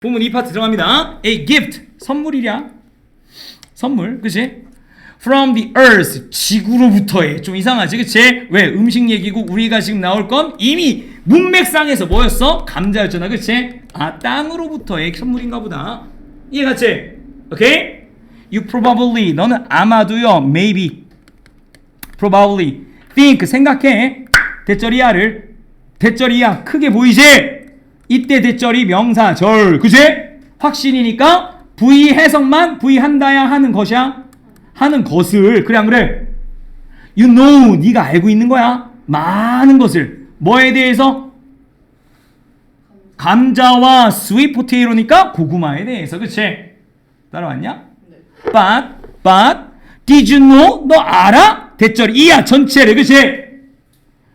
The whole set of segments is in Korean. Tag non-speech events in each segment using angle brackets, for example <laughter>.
보면 이 파트 들어갑니다. A gift 선물이랴. 선물, 그치? From the earth 지구로부터의 좀 이상하지, 그치? 왜 음식 얘기고 우리가 지금 나올 건 이미 문맥상에서 뭐였어? 감자였잖아, 그치? 아 땅으로부터의 선물인가 보다. 이해갔지? 오케이? You probably 너는 아마도요, maybe, probably, think 생각해. 대절이야를 대절이야 크게 보이지? 이때 대절이 명사절 그지? 확신이니까 V 해석만 V 한다야 하는 것이야 하는 것을 그래 안 그래? You know 네가 알고 있는 거야 많은 것을 뭐에 대해서? 감자와 sweet potato니까 고구마에 대해서 그치? 따라왔냐? But but did you know 너 알아? 대절 이야 전체를 그치?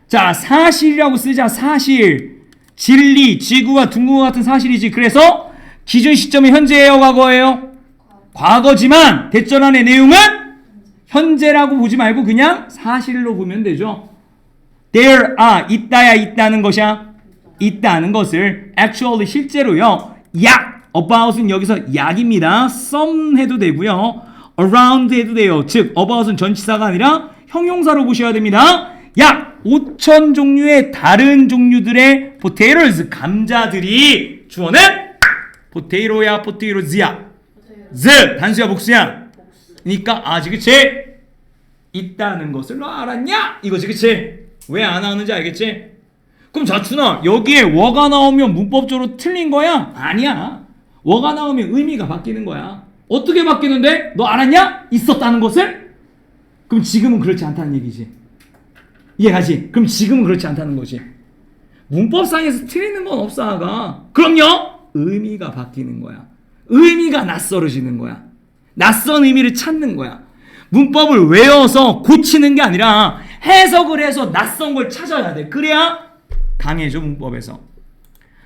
자 사실이라고 쓰자 사실 진리 지구가 둥근 것 같은 사실이지. 그래서 기준 시점이 현재예요 과거예요? 과거지만 대전안의 내용은 현재라고 보지 말고 그냥 사실로 보면 되죠. There are 있다야 있다는 것이야. 있다는 것을 actually 실제로요. 약 about은 여기서 약입니다. some 해도 되고요. around 해도 돼요. 즉 about은 전치사가 아니라 형용사로 보셔야 됩니다 약 5천 종류의 다른 종류들의 potatoes 감자들이 주어는 potato야 potatoes야. Z 단수야 복수야? 그러니까 아지 그치? 있다는 것을 너 알았냐? 이거지 그치? 왜안 나오는지 알겠지? 그럼 자춘아 여기에 워가 나오면 문법적으로 틀린 거야? 아니야. 워가 나오면 의미가 바뀌는 거야. 어떻게 바뀌는데? 너 알았냐? 있었다는 것을? 그럼 지금은 그렇지 않다는 얘기지 이해가지? 그럼 지금은 그렇지 않다는 거지. 문법상에서 틀리는 건 없어, 아가. 그럼요? 의미가 바뀌는 거야. 의미가 낯설어지는 거야. 낯선 의미를 찾는 거야. 문법을 외워서 고치는 게 아니라 해석을 해서 낯선 걸 찾아야 돼. 그래야 강해져, 문법에서.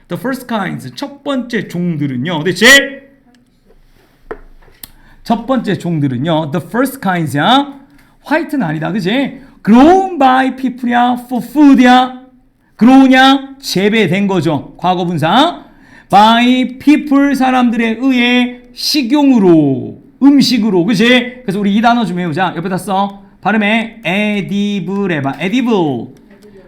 The first kinds, 첫 번째 종들은요. 대체 첫 번째 종들은요. The first kinds야. 화이트는 아니다. 그지? grown by people이야. for food이야. grow냐? 재배된 거죠. 과거 분사. by people 사람들에 의해 식용으로 음식으로 그지? 그래서 우리 이 단어 좀 외우자. 옆에다 써. 발음에 edible 해봐. edible.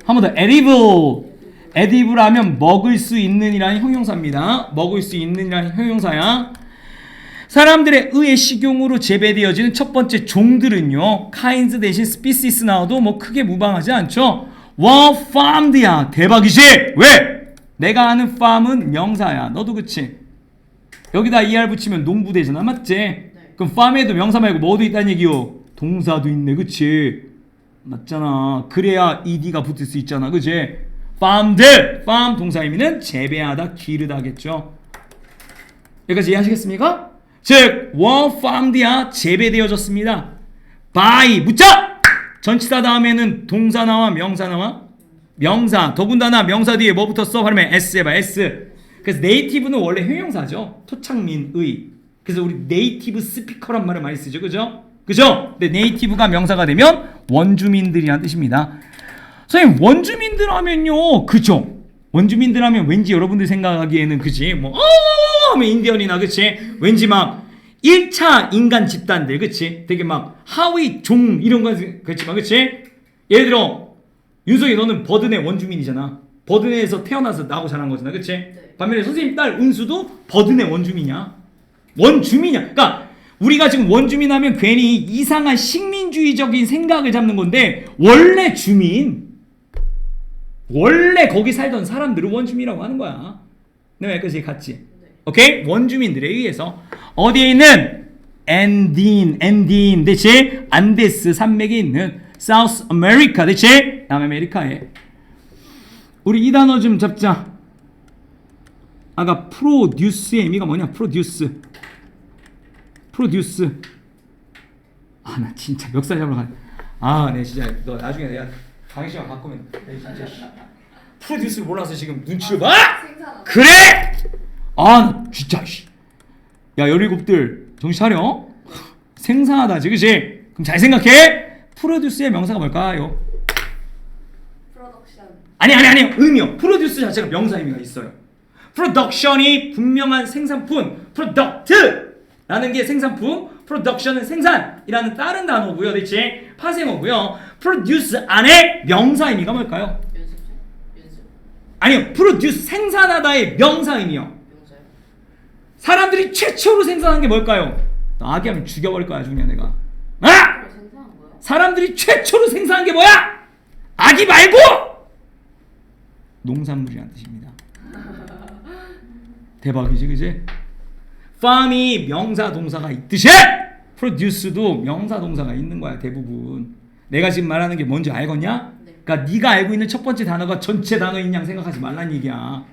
한 번 더 edible. edible 하면 먹을 수 있는 이라는 형용사입니다. 먹을 수 있는 이라는 형용사야. 사람들에 의해 식용으로 재배되어지는 첫 번째 종들은요. kinds 대신 species 나와도 뭐 크게 무방하지 않죠. 와 farmed야 대박이지. 왜? 내가 아는 farm은 명사야. 너도 그치? 여기다 er 붙이면 농부 되잖아. 맞지? 그럼 farm에도 명사 말고 뭐도 있다는 얘기요? 동사도 있네. 그치? 맞잖아. 그래야 ed가 붙을 수 있잖아. 그치? farmed farm 동사 의미는 재배하다, 기르다겠죠. 여기까지 이해하시겠습니까? 즉, farmed야 재배되어졌습니다. by 묻자 전치사 다음에는 동사 나와 명사 나와 명사 더군다나 명사 뒤에 뭐 붙었어? 발음에 s 해봐 s. 그래서 네이티브는 원래 형용사죠. 토착민의. 그래서 우리 네이티브 스피커란 말을 많이 쓰죠, 그죠? 그죠? 근데 네이티브가 명사가 되면 원주민들이란 뜻입니다. 선생님 원주민들 하면요, 그죠? 원주민들 하면 왠지 여러분들 생각하기에는 그지 뭐 어! 하면 인디언이나 그치? 왠지 막 1차 인간 집단들 그치? 되게 막 하위 종 이런 거 그렇지만 그치? 예를 들어 윤석이 너는 버든의 원주민이잖아. 버든에서 태어나서 나고 자란 거잖아 그치? 반면에 선생님 딸 은수도 버든의 원주민이야. 원주민이야. 그러니까 우리가 지금 원주민 하면 괜히 이상한 식민주의적인 생각을 잡는 건데 원래 주민 원래 거기 살던 사람들을 원주민이라고 하는 거야. 내가 여기까지 갔지? 오케이? 원주민들에 의해서 어디에 있는 엔딘, 엔딘, 대체 안데스 산맥에 있는 사우스 아메리카, 대체 남아메리카에 우리 이 단어 좀 잡자. 아까 프로듀스의 의미가 뭐냐? 프로듀스. 프로듀스. 아, 나 진짜 멱살 잡으러 가. 아, 네, 진짜 너 나중에 내가 강의 시간 바꾸면 내 진짜 씨. 프로듀스를 몰라서 지금 눈치를 봐. 생산하고 그래? 아, 나 진짜 씨. 야, 17들 정신 차려. 생산하다지, 그지? 그럼 잘 생각해. 프로듀스의 명사가 뭘까요? 프로덕션 아니, 아니, 아니. 의미요. 프로듀스 자체가 명사 의미가 있어요. production이 분명한 생산품, product라는 게 생산품, production은 생산이라는 다른 단어고요. 대체 파생어고요. produce 안에 명사 의미가 뭘까요? 연습 중? 연습 아니요, produce 생산하다의 명사 의미요. 사람들이 최초로 생산한 게 뭘까요? 나 아기 하면 죽여버릴 거야, 중요한 내가. 아! 사람들이 최초로 생산한 게 뭐야? 아기 말고 농산물이라는 뜻입니다. <laughs> 대박이지, 그지? farm이 명사 동사가 있듯이 produce도 명사 동사가 있는 거야 대부분. 내가 지금 말하는 게 뭔지 알겠냐? 네. 그러니까 네가 알고 있는 첫 번째 단어가 전체 단어인 양 생각하지 말란 얘기야.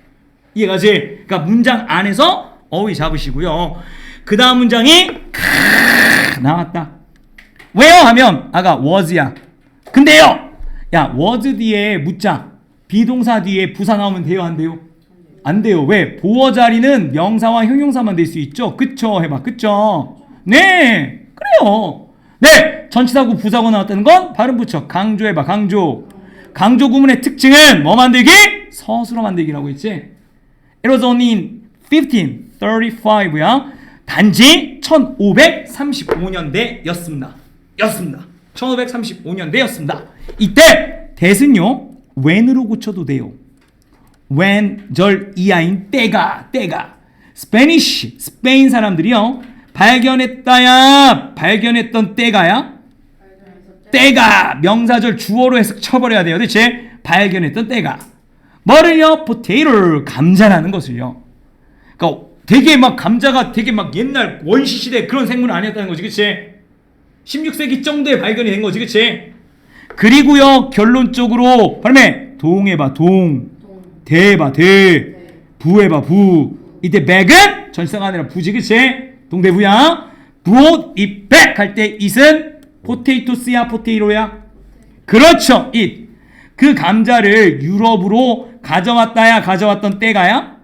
이해가지? 그러니까 문장 안에서 어휘 잡으시고요. 그 다음 문장이 크 나왔다. 왜요? 하면 아까 was야. 근데요. 야 was 뒤에 묻자. 비동사 뒤에 부사 나오면 돼요? 안 돼요? 안 돼요. 왜? 보어 자리는 명사와 형용사만 될 수 있죠. 그쵸? 해봐. 그쵸? 네. 그래요. 네. 전치사구 부사고 나왔다는 건 발음 붙여. 강조해봐. 강조. 강조 구문의 특징은 뭐 만들기? 서술어 만들기라고 했지. It was only in 1535야. 단지 1535년대였습니다. 였습니다. 1535년대였습니다. 이때 대신요 when으로 고쳐도 돼요. when 절 이하인 때가 때가 스페니쉬 스페인 사람들이요 발견했다야 발견했던 때가야 때가 명사절 주어로 해서 쳐버려야 돼요 대체 발견했던 때가 뭐를요 포테이토를 감자라는 것을요 그러니까 되게 막 감자가 되게 막 옛날 원시 시대 그런 생물은 아니었다는 거지 그치? 16세기 정도에 발견이 된 거지 그치? 그리고요 결론적으로 발음해 동해봐 동. 동 대봐 대. 부해봐 부. 이때 백은 전치사가 아니라 부지 그치? 동대부야. it back 할때 it은 포테이토스야 포테이로야? 그렇죠 it 그 감자를 유럽으로 가져왔다야 가져왔던 때가야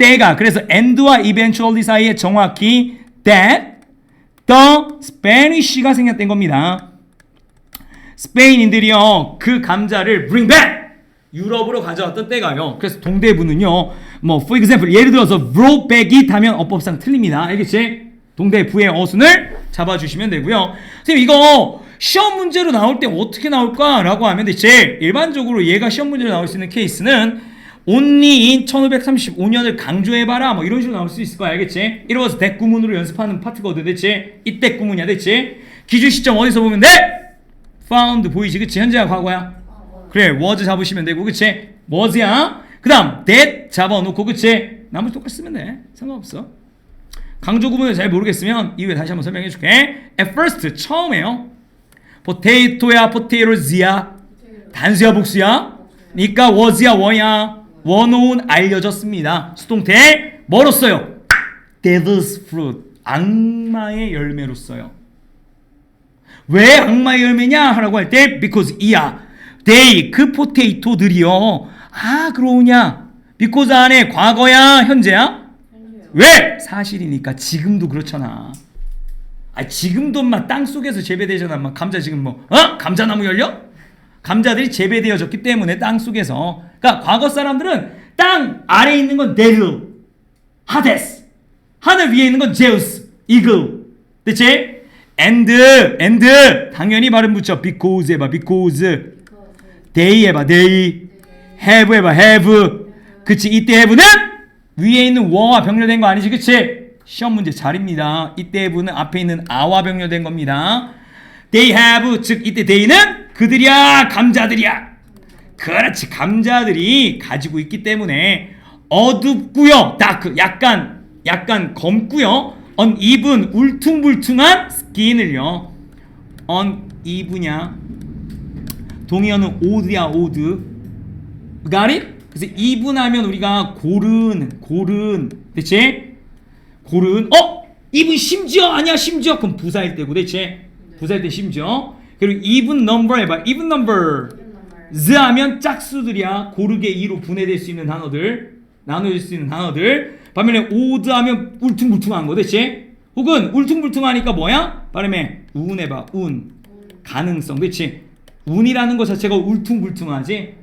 때가 그래서 and와 eventually 사이에 정확히 that the Spanish가 생겼던 겁니다 스페인인들이요 그 감자를 bring back 유럽으로 가져왔던 때가요. 그래서 동대부는요. 뭐 for example 예를 들어서 brought back it 하면 어법상 틀립니다. 알겠지? 동대부의 어순을 잡아주시면 되고요. 선생님 이거 시험 문제로 나올 때 어떻게 나올까라고 하면 대체 일반적으로 얘가 시험 문제로 나올 수 있는 케이스는 in 1535년을 강조해봐라. 뭐 이런 식으로 나올 수 있을 거야. 알겠지? 이러면서 대구문으로 연습하는 파트거든 대체 이때 구문이야. 대체 기준 시점 어디서 보면 돼? found 보이지? 그치? 현재야 과거야? 그래 was 잡으시면 되고 그치? was야. 그 다음 that 잡아놓고 그치? 나머지 똑같이 쓰면 돼. 상관없어. 강조 구문을 잘 모르겠으면 이후에 다시 한번 설명해 줄게. At first 처음에요. potato야 potatoes야. 단수야 복수야. 그러니까 was야 were야 원호은 알려졌습니다. 수동태 뭐로 써요? devil's fruit. 악마의 열매로 써요. 왜 악마의 열매냐? 하라고 할 때 because 이야 they 그 포테이토들이요. 아 그러냐? because 안에 과거야? 현재야? 왜? 사실이니까 지금도 그렇잖아. 아 지금도 막땅 속에서 재배되잖아. 막 감자 지금 뭐 어? 감자나무 열려? 감자들이 재배되어졌기 때문에 땅 속에서 그러니까 과거 사람들은 땅 아래에 있는 건 데르 하데스 하늘 위에 있는 건 제우스 이글. 그치? and and 당연히 발음 붙여. Because 해봐 because. They 해봐 they. Have 해봐 have. 그치? 이때 have는 위에 있는 were 병렬된 거 아니지? 그치? 시험 문제 잘입니다. 이때 have는 앞에 있는 a와 병렬된 겁니다. They have 즉 이때 they는 그들이야 감자들이야 그렇지. 감자들이 가지고 있기 때문에 어둡고요. 다크 약간 약간 검고요. uneven 울퉁불퉁한 스킨을요. uneven이야 동의어는 odd야 odd got it? 그래서 even하면 우리가 고른 고른. 대체 고른. 어? even 심지어 아니야 심지어? 그럼 부사일 때고 대체 부사일 때 심지어. 그리고 even number 해봐. even number z 하면 짝수들이야. 고르게 2로 분해될 수 있는 단어들 나눠질 수 있는 단어들. 반면에 odd 하면 울퉁불퉁한 거 대체 혹은 울퉁불퉁하니까 뭐야? 발음에 운 해봐 운. 가능성 그치? 운이라는 것 자체가 울퉁불퉁하지?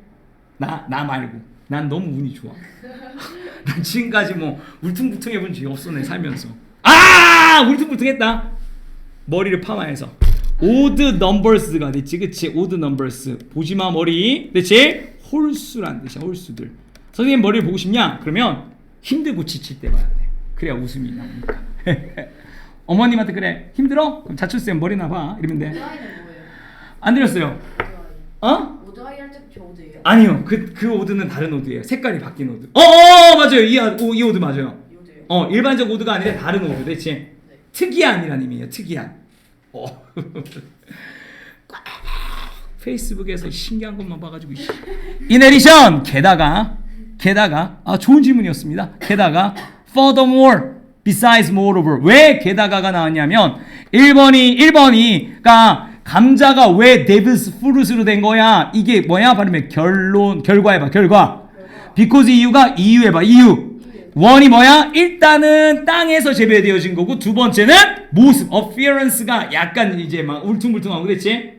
나, 나 말고. 난 너무 운이 좋아. <laughs> 난 지금까지 뭐 울퉁불퉁해 본 적이 없어 내 살면서. 아! 울퉁불퉁했다. 머리를 파마해서 오드 넘버스가 됐지, 그치? 오드 넘버스 보지마 머리, 그치? 홀수란 뜻이야 홀수들. 선생님 머리를 보고 싶냐? 그러면 힘들고 지칠 때 봐야 돼. 그래야 웃음이 나오니까. <laughs> 어머님한테 그래 힘들어? 그럼 자출쌤 머리나 봐 이러면 돼. 오드아이는 뭐예요? 안 들렸어요? 어? 오드아이 할때저 오드예요? 아니요 그 그 오드는 다른 오드예요. 색깔이 바뀐 오드. 어, 어 맞아요 이, 아- 오, 이 오드 맞아요. 이 오드예요? 어 일반적 오드가 아니라 다른 오드 대체 특이한이라는 의미예요 특이한 어. <laughs> 페이스북에서 신기한 것만 봐가지고. 이내리션 게다가 게다가 아 좋은 질문이었습니다. 게다가 furthermore besides moreover 왜 게다가가 나왔냐면 1번이 1번이가 감자가 왜 데브스 프루스로 된 거야? 이게 뭐야? 발음에 결론 결과 해 봐 결과. Because 이유가 이유 해 봐 이유 원이 뭐야? 일단은 땅에서 재배되어진 거고 두 번째는 모습, appearance가 약간 이제 막 울퉁불퉁하고 그렇지?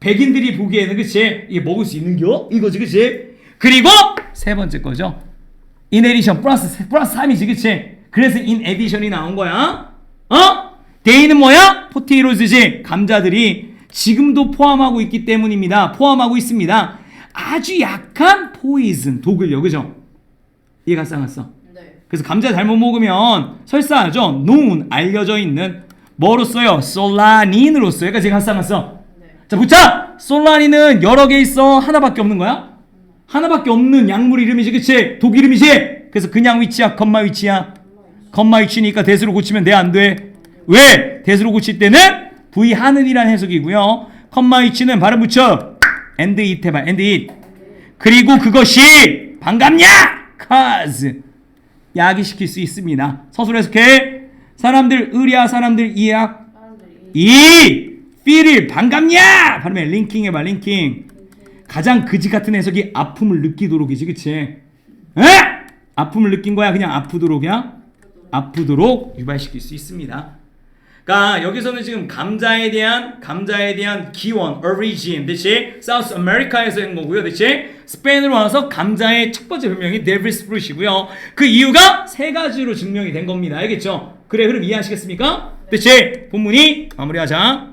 백인들이 보기에는 그치? 이게 먹을 수 있는겨? 이거지 그치? 그리고 세 번째 거죠. in addition 플러스 플러스 3이지 그치? 그래서 in addition이 나온 거야. 어? 데이는 뭐야? 포테이로즈지 감자들이 지금도 포함하고 있기 때문입니다. 포함하고 있습니다. 아주 약한 포이즌 독을요 그죠? 이해가 쌍았어. 네. 그래서 감자 잘못 먹으면 설사하죠. known 알려져 있는 뭐로써요? 솔라닌으로써 여기까지 가쌍았어. 네. 자 붙자. 솔라닌은 여러 개 있어. 하나밖에 없는 거야? 하나밖에 없는 약물 이름이지, 그치? 독 이름이지. 그래서 그냥 위치야, 건마 위치야. 건마 위치니까 대수로 고치면 돼, 안 돼? 왜? 대수로 고칠 때는 V 하는이라는 해석이고요. 컴마 위치는 발음 붙여. and it 해봐, and it. 그리고 그것이 반갑냐? cause 야기시킬 수 있습니다. 서술 해석해. 사람들 의리야, 사람들 이약. 이 feel을 반갑냐? 발음에 링킹 해봐, 링킹. 가장 그지 같은 해석이 아픔을 느끼도록이지, 그치? 에? 아픔을 느낀 거야, 그냥 아프도록이야? 아프도록 유발시킬 수 있습니다. 그러니까 여기서는 지금 감자에 대한 감자에 대한 기원, origin, 대체 사우스 아메리카에서 한 거고요, 대체 스페인으로 와서 감자의 첫 번째 별명이 데빌스 프루시고요. 그 이유가 세 가지로 증명이 된 겁니다. 알겠죠? 그래, 그럼 이해하시겠습니까? 대체 본문이 마무리하자.